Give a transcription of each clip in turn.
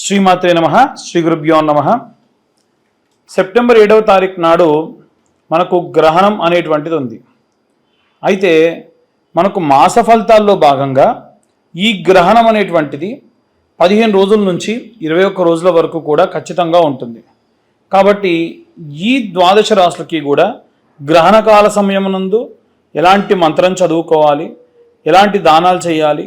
శ్రీమాత్రే నమ శ్రీ గురుభ్యో నమ. సెప్టెంబర్ ఏడవ తారీఖు నాడు మనకు గ్రహణం అనేటువంటిది ఉంది. అయితే మనకు మాస ఫలితాల్లో భాగంగా ఈ గ్రహణం అనేటువంటిది పదిహేను రోజుల నుంచి ఇరవై ఒక్క రోజుల వరకు కూడా ఖచ్చితంగా ఉంటుంది. కాబట్టి ఈ ద్వాదశ రాశులకి కూడా గ్రహణకాల సమయమునందు ఎలాంటి మంత్రం చదువుకోవాలి ఎలాంటి దానాలు చేయాలి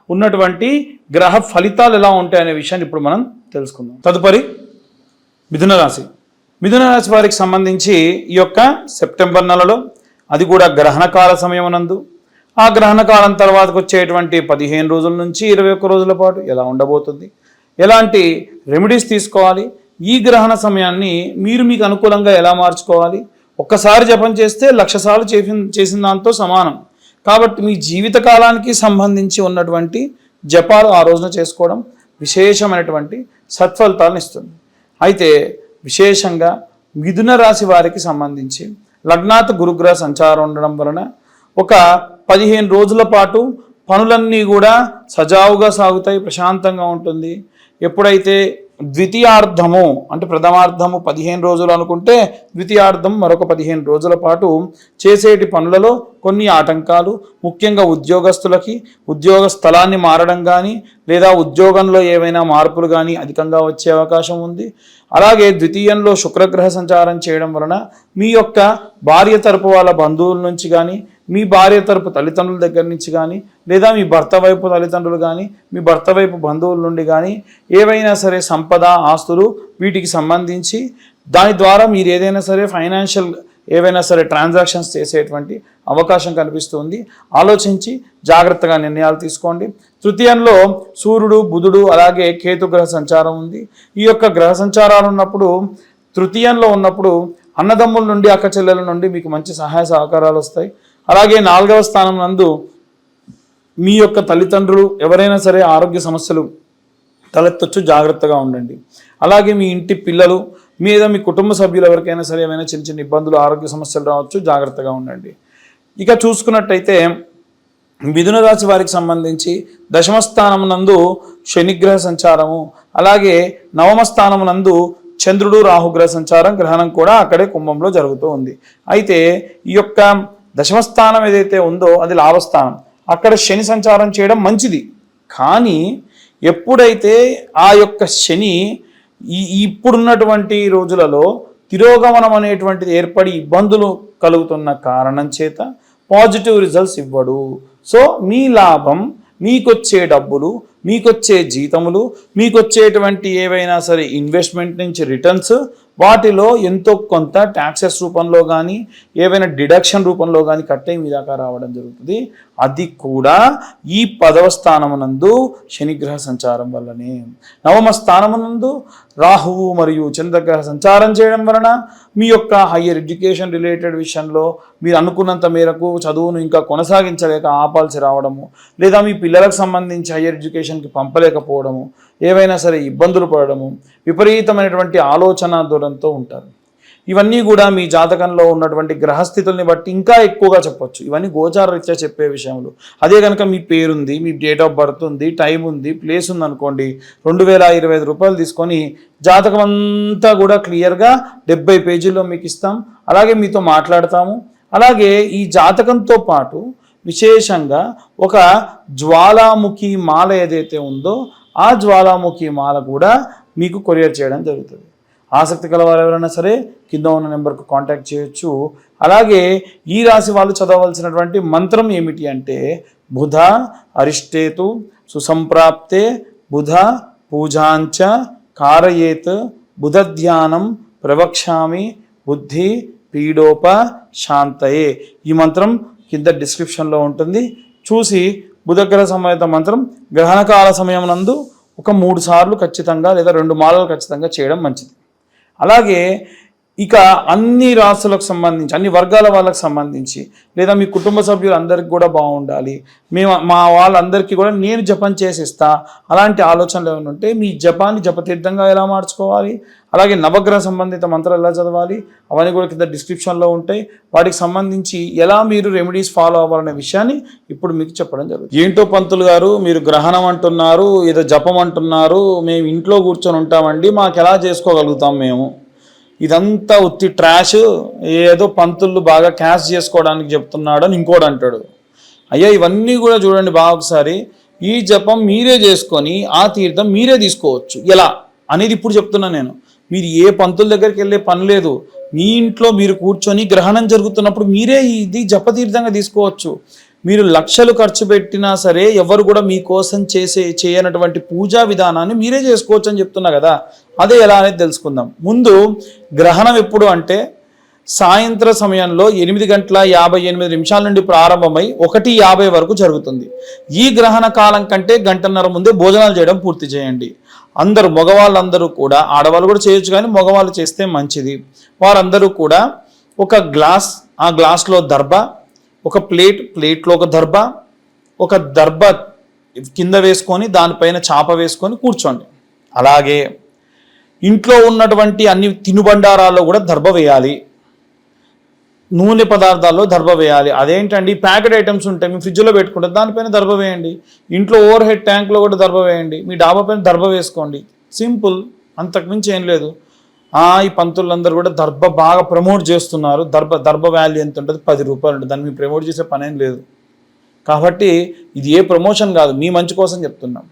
ఉన్నటువంటి గ్రహ ఫలితాలు ఎలా ఉంటాయనే విషయాన్ని ఇప్పుడు మనం తెలుసుకుందాం. తదుపరి మిథున రాశి. మిథున రాశి వారికి సంబంధించి ఈ యొక్క సెప్టెంబర్ నెలలో అది కూడా గ్రహణకాల సమయమునందు ఆ గ్రహణకాలం తర్వాతకు వచ్చేటువంటి పదిహేను రోజుల నుంచి ఇరవై ఒక్క రోజుల పాటు ఎలా ఉండబోతుంది ఎలాంటి రెమెడీస్ తీసుకోవాలి ఈ గ్రహణ సమయాన్ని మీరు మీకు అనుకూలంగా ఎలా మార్చుకోవాలి ఒక్కసారి జపం చేస్తే లక్ష సార్లు చేసిన చేసిన దాంతో సమానం. కాబట్టి మీ జీవిత కాలానికి సంబంధించి ఉన్నటువంటి జపాలు ఆ రోజున చేసుకోవడం విశేషమైనటువంటి సత్ఫలితాలను ఇస్తుంది. అయితే విశేషంగా మిథున రాశి వారికి సంబంధించి లగ్నాత్ గురుగ్రహ సంచారం ఉండడం వలన ఒక పదిహేను రోజుల పాటు పనులన్నీ కూడా సజావుగా సాగుతాయి ప్రశాంతంగా ఉంటుంది. ఎప్పుడైతే ద్వితీయార్థము అంటే ప్రథమార్థము పదిహేను రోజులు అనుకుంటే ద్వితీయార్థం మరొక పదిహేను రోజుల పాటు చేసేటి పనులలో కొన్ని ఆటంకాలు ముఖ్యంగా ఉద్యోగస్తులకి ఉద్యోగ స్థలాన్ని మారడం కానీ లేదా ఉద్యోగంలో ఏవైనా మార్పులు కానీ అధికంగా వచ్చే అవకాశం ఉంది. అలాగే ద్వితీయంలో శుక్రగ్రహ సంచారం చేయడం వలన మీ యొక్క భార్య తరపు వాళ్ళ బంధువుల నుంచి కానీ మీ భార్య తరపు తల్లిదండ్రుల దగ్గర నుంచి కానీ లేదా మీ భర్త వైపు తల్లిదండ్రులు కానీ మీ భర్త వైపు బంధువుల నుండి కానీ ఏవైనా సరే సంపద ఆస్తులు వీటికి సంబంధించి దాని ద్వారా మీరు ఏదైనా సరే ఫైనాన్షియల్ ఏవైనా సరే ట్రాన్సాక్షన్స్ చేసేటువంటి అవకాశం కనిపిస్తుంది ఆలోచించి జాగ్రత్తగా నిర్ణయాలు తీసుకోండి. తృతీయంలో సూర్యుడు బుధుడు అలాగే కేతు గ్రహ సంచారం ఉంది. ఈ యొక్క గ్రహ సంచారాలు ఉన్నప్పుడు తృతీయంలో ఉన్నప్పుడు అన్నదమ్ముల నుండి అక్క చెల్లెల నుండి మీకు మంచి సహాయ సహకారాలు వస్తాయి. అలాగే నాలుగవ స్థానం నందు మీ యొక్క తల్లిదండ్రులు ఎవరైనా సరే ఆరోగ్య సమస్యలు తలెత్తొచ్చు జాగ్రత్తగా ఉండండి. అలాగే మీ ఇంటి పిల్లలు మీద మీ కుటుంబ సభ్యులు ఎవరికైనా సరే ఏమైనా చిన్న చిన్న ఇబ్బందులు ఆరోగ్య సమస్యలు రావచ్చు జాగ్రత్తగా ఉండండి. ఇక చూసుకున్నట్టయితే మిథున రాశి వారికి సంబంధించి దశమ స్థానం నందు శనిగ్రహ సంచారము అలాగే నవమ స్థానం నందు చంద్రుడు రాహుగ్రహ సంచారం గ్రహణం కూడా అక్కడే కుంభంలో జరుగుతూ ఉంది. అయితే ఈ యొక్క దశమస్థానం ఏదైతే ఉందో అది లాభస్థానం. అక్కడ శని సంచారం చేయడం మంచిది. కానీ ఎప్పుడైతే ఆ యొక్క శని ఈ ఇప్పుడున్నటువంటి రోజులలో తిరోగమనం అనేటువంటిది ఏర్పడి ఇబ్బందులు కలుగుతున్న కారణం చేత పాజిటివ్ రిజల్ట్స్ ఇవ్వడు. సో మీ లాభం మీకొచ్చే డబ్బులు మీకొచ్చే జీతములు మీకొచ్చేటువంటి ఏవైనా సరే ఇన్వెస్ట్మెంట్ నుంచి రిటర్న్స్ వాటిలో ఎంతో కొంత ట్యాక్సెస్ రూపంలో కానీ ఏవైనా డిడక్షన్ రూపంలో కానీ కట్టే మీ దాకా రావడం జరుగుతుంది. అది కూడా ఈ పదవ స్థానమునందు శనిగ్రహ సంచారం వల్లనే. నవమ స్థానమునందు రాహువు మరియు చంద్రగ్రహ సంచారం చేయడం వలన మీ యొక్క హయ్యర్ ఎడ్యుకేషన్ రిలేటెడ్ విషయంలో మీరు అనుకున్నంత మేరకు చదువును ఇంకా కొనసాగించలేక ఆపాల్సి రావడము లేదా మీ పిల్లలకు సంబంధించి హయ్యర్ ఎడ్యుకేషన్కి పంపలేకపోవడము ఏవైనా సరే ఇబ్బందులు పడడము విపరీతమైనటువంటి ఆలోచన దూరంతో ఉంటారు. ఇవన్నీ కూడా మీ జాతకంలో ఉన్నటువంటి గ్రహస్థితుల్ని బట్టి ఇంకా ఎక్కువగా చెప్పొచ్చు. ఇవన్నీ గోచారరీత్యా చెప్పే విషయంలో అదే కనుక మీ పేరుంది మీ డేట్ ఆఫ్ బర్త్ ఉంది టైం ఉంది ప్లేస్ ఉంది అనుకోండి రెండు వేల ఇరవై ఐదు రూపాయలు తీసుకొని జాతకం అంతా కూడా క్లియర్గా డెబ్బై పేజీల్లో మీకు ఇస్తాం. అలాగే మీతో మాట్లాడతాము. అలాగే ఈ జాతకంతో పాటు విశేషంగా ఒక జ్వాలాముఖి మాల ఏదైతే ఉందో ఆ జ్వాలాముఖి మాల కూడా మీకు కొరియర్ చేయడం జరుగుతుంది. ఆసక్తి గల వారు ఎవరైనా సరే కింద ఉన్న నెంబర్కు కాంటాక్ట్ చేయొచ్చు. అలాగే ఈ రాశి వాళ్ళు చదవలసినటువంటి మంత్రం ఏమిటి అంటే బుధ అరిష్టేతు సుసంప్రాప్తే బుధ పూజాంచ కారయేత్ బుధ ధ్యానం ప్రవక్ష్యామి బుద్ధి పీడోప శాంతయే. ఈ మంత్రం కింద డిస్క్రిప్షన్లో ఉంటుంది. చూసి బుధగ్రహ సమేత మంత్రం గ్రహణకాల సమయం నందు ఒక మూడు సార్లు ఖచ్చితంగా లేదా రెండు మాలలు ఖచ్చితంగా చేయడం మంచిది. అలాగే ఇక అన్ని రాసులకు సంబంధించి అన్ని వర్గాల వాళ్ళకి సంబంధించి లేదా మీ కుటుంబ సభ్యులు అందరికి కూడా బాగుండాలి. మేము మా వాళ్ళందరికీ కూడా నేను జపం చేసిస్తా. అలాంటి ఆలోచనలు ఏమైనా ఉంటే మీ జపాన్ని జపతీర్థంగా ఎలా మార్చుకోవాలి? అలాగే నవగ్రహ సంబంధిత మంత్రాలు ఎలా చదవాలి? అవన్నీ కూడా కింద డిస్క్రిప్షన్లో ఉంటాయి. వాటికి సంబంధించి ఎలా మీరు రెమెడీస్ ఫాలో అవ్వాలనే విషయాన్ని ఇప్పుడు మీకు చెప్పడం జరుగుతుంది. ఏంటో పంతులు గారు మీరు గ్రహణం అంటున్నారు ఏదో జపం అంటున్నారు మేము ఇంట్లో కూర్చొని ఉంటామండి మాకు ఎలా చేసుకోగలుగుతాం మేము? ఇదంతా ఉత్తి ట్రాష్ ఏదో పంతులు బాగా క్యాష్ చేసుకోవడానికి చెప్తున్నాడు అని ఇంకోటి అంటాడు. అయ్యా ఇవన్నీ కూడా చూడండి బాగా ఒకసారి. ఈ జపం మీరే చేసుకొని ఆ తీర్థం మీరే తీసుకోవచ్చు. ఎలా? అనేది ఇప్పుడు చెప్తున్నా నేను. మీరు ఏ పంతుల దగ్గరికి వెళ్ళే పని లేదు. మీ ఇంట్లో మీరు కూర్చొని గ్రహణం జరుగుతున్నప్పుడు మీరే ఇది జపతీర్థంగా తీసుకోవచ్చు. మీరు లక్షలు ఖర్చు పెట్టినా సరే ఎవరు కూడా మీకోసం చేసే చేయనటువంటి పూజా విధానాన్ని మీరే చేసుకోవచ్చు అని చెప్తున్నా కదా. అది ఎలా అనేది తెలుసుకుందాం. ముందు గ్రహణం ఎప్పుడు అంటే సాయంత్ర సమయంలో ఎనిమిది గంటల యాభై ఎనిమిది నిమిషాల నుండి ప్రారంభమై ఒకటి యాభై వరకు జరుగుతుంది. ఈ గ్రహణ కాలం కంటే గంటన్నర ముందే భోజనాలు చేయడం పూర్తి చేయండి. అందరూ మగవాళ్ళందరూ కూడా ఆడవాళ్ళు కూడా చేయొచ్చు కానీ మగవాళ్ళు చేస్తే మంచిది. వారందరూ కూడా ఒక గ్లాస్ ఆ గ్లాస్లో దర్భ ఒక ప్లేట్ ప్లేట్లో ఒక దర్భ ఒక దర్భ కింద వేసుకొని దానిపైన చాప వేసుకొని కూర్చోండి. అలాగే ఇంట్లో ఉన్నటువంటి అన్ని తినుబండారాల్లో కూడా దర్భ వేయాలి. నూనె పదార్థాల్లో దర్భ వేయాలి. అదేంటండి? ప్యాకెట్ ఐటమ్స్ ఉంటాయి మీ ఫ్రిడ్జ్లో పెట్టుకుంటే దానిపైన దర్భ వేయండి. ఇంట్లో ఓవర్ హెడ్ ట్యాంక్లో కూడా దర్భ వేయండి. మీ డాబా పైన దర్భ వేసుకోండి. సింపుల్. అంతకుమించి ఏం లేదు. ఆ, ఈ పంతులందరూ కూడా దర్భ బాగా ప్రమోట్ చేస్తున్నారు. దర్భ దర్భ వాల్యూ ఎంత ఉంటుంది? పది రూపాయలు ఉంటుంది. దాన్ని మీరు ప్రమోట్ చేసే పని ఏం లేదు. కాబట్టి ఇది ఏ ప్రమోషన్ కాదు. మీ మంచి కోసం చెప్తున్నాం.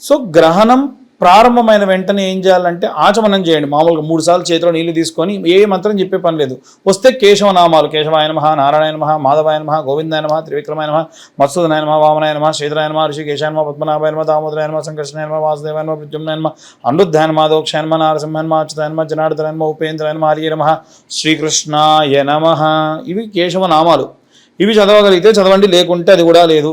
సో గ్రహణం ప్రారంభమైన వెంటనే ఏం చేయాలంటే ఆచమనం చేయండి. మామూలుగా మూడు సార్లు చేతిలో నీళ్ళు తీసుకొని ఏ మంత్రం చెప్పే పని లేదు. వస్తే కేశవనామాలు కేశవాయ నమ నారాయణ నమ మాధవాయ నమ గోవిందాయ నమ త్రివిక్రమాయ నమ మత్సూదనాయ నమ వామనాయ నమ శ్రీధరాయ నమ ఋషికేశాయ నమ పద్మనాభాయ నమ దామోదరాయ నమ సంకర్షణాయ నమ వాసుదేవాయ నమ ప్రద్యుమ్నాయ నమ అనుద్ధాయ నమ దోక్షాయ నమ నారసింహాయ నమ అచ్యుతాయ నమ జనార్దనాయ నమ ఉపేంద్రాయ నమ హరియ నమ శ్రీకృష్ణాయ నమ. ఇవి కేశవనామాలు. ఇవి చదవగలిగితే చదవండి లేకుంటే అది కూడా లేదు.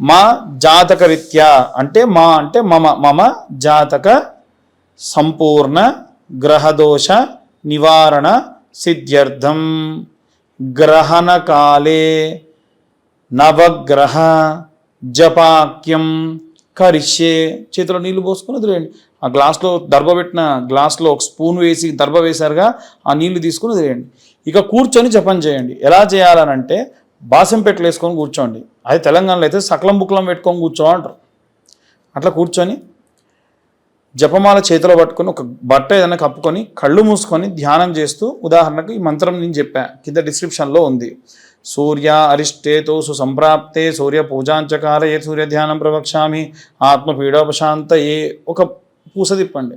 మా జాతక రీత్యా అంటే మా అంటే మమ మమ జాతక సంపూర్ణ గ్రహదోష నివారణ సిద్ధ్యర్థం. గ్రహణకాలే నవగ్రహ జపాక్యం కరిష్యే. చేతిలో నీళ్ళు పోసుకొని వదిలేయండి. ఆ గ్లాస్లో దర్భ పెట్టిన గ్లాస్లో ఒక స్పూన్ వేసి దర్భ వేశారుగా ఆ నీళ్ళు తీసుకుని వదిలేయండి. ఇక కూర్చొని జపం చేయండి. ఎలా చేయాలనంటే బాసంపెట్లు వేసుకొని కూర్చోండి. అది తెలంగాణలో అయితే సకలం బుక్లం పెట్టుకొని కూర్చో అంటారు. అట్లా కూర్చొని జపమాల చేతిలో పట్టుకొని ఒక బట్ట ఏదైనా కప్పుకొని కళ్ళు మూసుకొని ధ్యానం చేస్తూ ఉదాహరణకు ఈ మంత్రం నేను చెప్పా కింద డిస్క్రిప్షన్లో ఉంది. సూర్య అరిష్టేతో సుసంప్రాప్తే సూర్య పూజాంచకారయే సూర్య ధ్యానం ప్రవక్ష్యామి ఆత్మపీడోపశాంత ఏ ఒక పూస తిప్పండి.